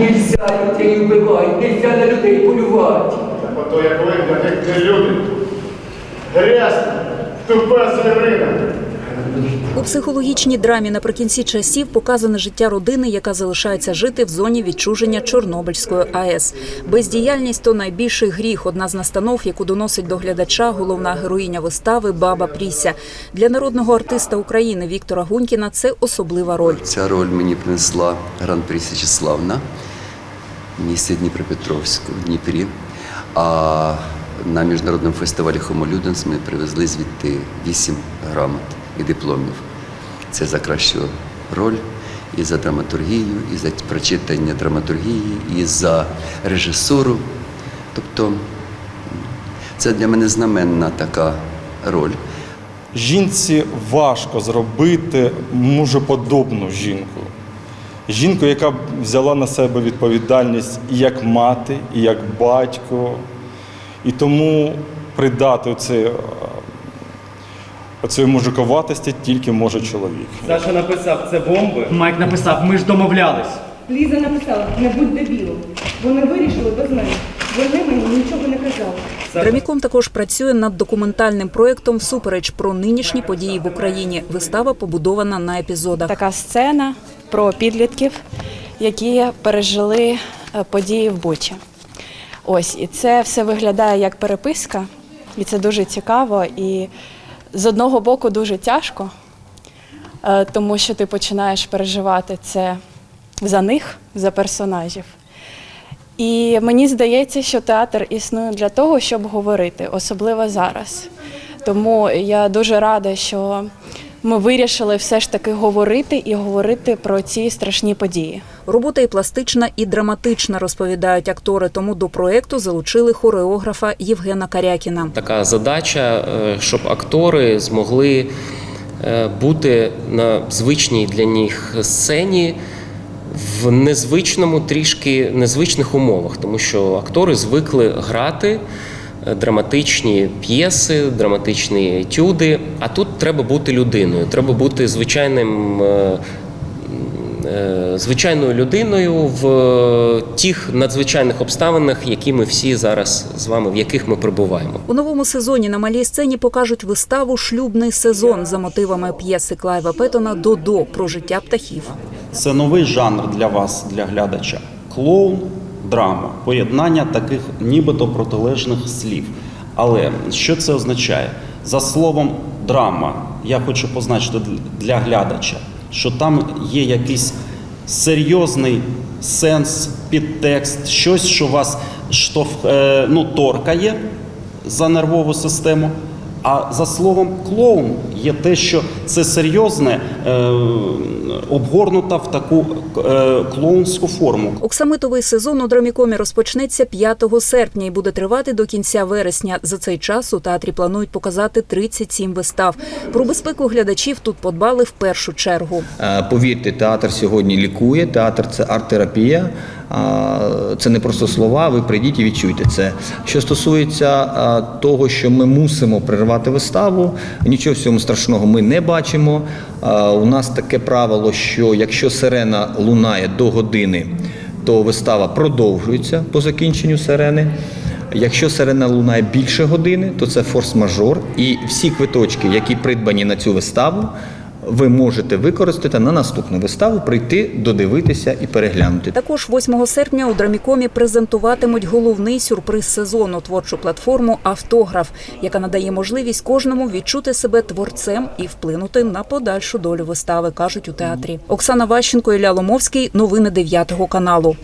нельзя людей вбивати, нельзя на людей полювати. Так ото як ви, як не люди. Грязна, тупа звірина. У психологічній драмі наприкінці часів показане життя родини, яка залишається жити в зоні відчуження Чорнобильської АЕС. Бездіяльність то найбільший гріх. Одна з настанов, яку доносить до глядача головна героїня вистави Баба Пріся. Для народного артиста України Віктора Гунькіна це особлива роль. Ця роль мені принесла гран-прі Січеславна місті Дніпропетровську, в Дніпрі. А на міжнародному фестивалі Ludens ми привезли звідти вісім грамот і дипломів. Це за кращу роль, і за драматургію, і за прочитання драматургії, і за режисуру. Тобто це для мене знаменна така роль. Жінці важко зробити мужеподобну жінку. Жінку, яка взяла на себе відповідальність і як мати, і як батько. І тому придати оце, оцеї мужиковатості тільки може чоловік. Саша написав, це бомби. Майк написав, ми ж домовлялись. Ліза написала, не будь дебілом. Вони вирішили без мене. Вони мені нічого не казали. Драміком також працює над документальним проєктом Всупереч про нинішні події в Україні. Вистава побудована на епізодах. така сцена про підлітків, які пережили е, події в Бучі. Ось, і це все виглядає як переписка, і це дуже цікаво. І з одного боку дуже тяжко, е, тому що ти починаєш переживати це за них, за персонажів. І мені здається, що театр існує для того, щоб говорити, особливо зараз. Тому я дуже рада, що ми вирішили все ж таки говорити і говорити про ці страшні події. Робота і пластична, і драматична, розповідають актори. Тому до проєкту залучили хореографа Євгена Карякіна. така задача, е, щоб актори змогли е, бути на звичній для них сцені в незвичному, трішки незвичних умовах, тому що актори звикли грати драматичні п'єси, драматичні етюди. А тут треба бути людиною, треба бути звичайним. е, е, Звичайною людиною в тих надзвичайних обставинах, які ми всі зараз з вами, в яких ми перебуваємо. У новому сезоні на малій сцені покажуть виставу Шлюбний сезон за мотивами п'єси Клайва Петтона Додо про життя птахів. Це новий жанр для вас, для глядача. Клоун, драма, поєднання таких нібито протилежних слів. Але що це означає? За словом драма, я хочу позначити для глядача, що там є якийсь серйозний сенс, підтекст, щось, що вас штовх, е, ну, торкає за нервову систему. А за словом клоун є те, що це серйозне, е, обгорнута в таку е, клоунську форму. Оксамитовий сезон у драмікомі розпочнеться 5 серпня і буде тривати до кінця вересня. За цей час у театрі планують показати 37 вистав. Про безпеку глядачів тут подбали в першу чергу. Е, Повірте, театр сьогодні лікує, театр це арт-терапія. А, Це не просто слова, ви прийдіть і відчуйте це. Що стосується того, що ми мусимо перервати виставу, нічого в цьому страшного ми не бачимо. У нас таке правило, що якщо сирена лунає до години, то вистава продовжується по закінченню сирени. Якщо сирена лунає більше години, то це форс-мажор. І всі квиточки, які придбані на цю виставу, ви можете використати на наступну виставу, прийти, додивитися і переглянути. Також 8 серпня у драмікомі презентуватимуть головний сюрприз сезону творчу платформу Автограф, яка надає можливість кожному відчути себе творцем і вплинути на подальшу долю вистави, кажуть у театрі. Оксана Ващенко, Ілля Ломовський. Новини 9 каналу.